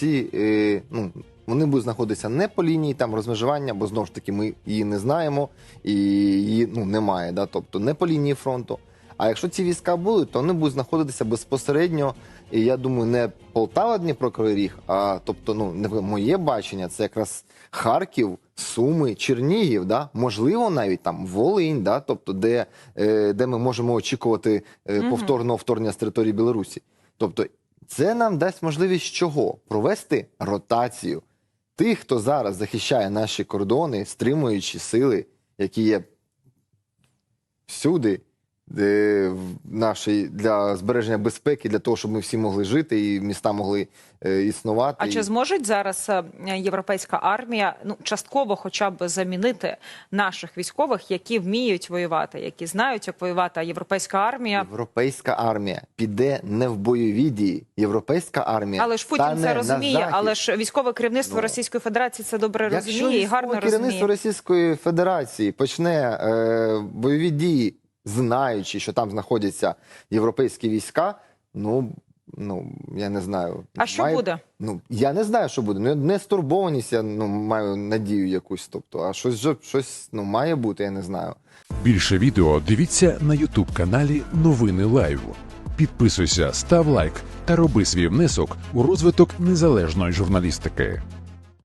ці е, ну, вони будуть знаходитися не по лінії там розмежування, бо знову ж таки ми її не знаємо і її ну, немає. Да? Тобто не по лінії фронту. А якщо ці війська будуть, то вони будуть знаходитися безпосередньо. І я думаю, не Полтава, Дніпро, Кривий Ріг, а тобто, ну не моє бачення, це якраз Харків, Суми, Чернігів, да? можливо, навіть там Волинь, да? тобто, де, е, де ми можемо очікувати е, повторного вторгнення з території Білорусі. Тобто, це нам дасть можливість чого? Провести ротацію тих, хто зараз захищає наші кордони, стримуючи сили, які є всюди, де в нашій для збереження безпеки, для того, щоб ми всі могли жити і міста могли е, існувати. А чи зможуть зараз е, європейська армія ну частково, хоча б замінити наших військових, які вміють воювати, які знають, як воювати? А європейська армія, Європейська армія піде не в бойові дії. Європейська армія але ж Путін це розуміє. Але ж військове керівництво Ну, Російської Федерації це добре Якщо розуміє і гарно керівництво розуміє. Російської Федерації почне е, бойові дії, знаючи, що там знаходяться європейські війська, ну. Ну, я не знаю. А що буде? Ну, я не знаю, що буде. Ну, не стурбованість, я ну, маю надію якусь. Тобто, а щось, щось ну, має бути, я не знаю. Більше відео дивіться на Ютуб каналі Новини Лайв. Підписуйся, став лайк та роби свій внесок у розвиток незалежної журналістики.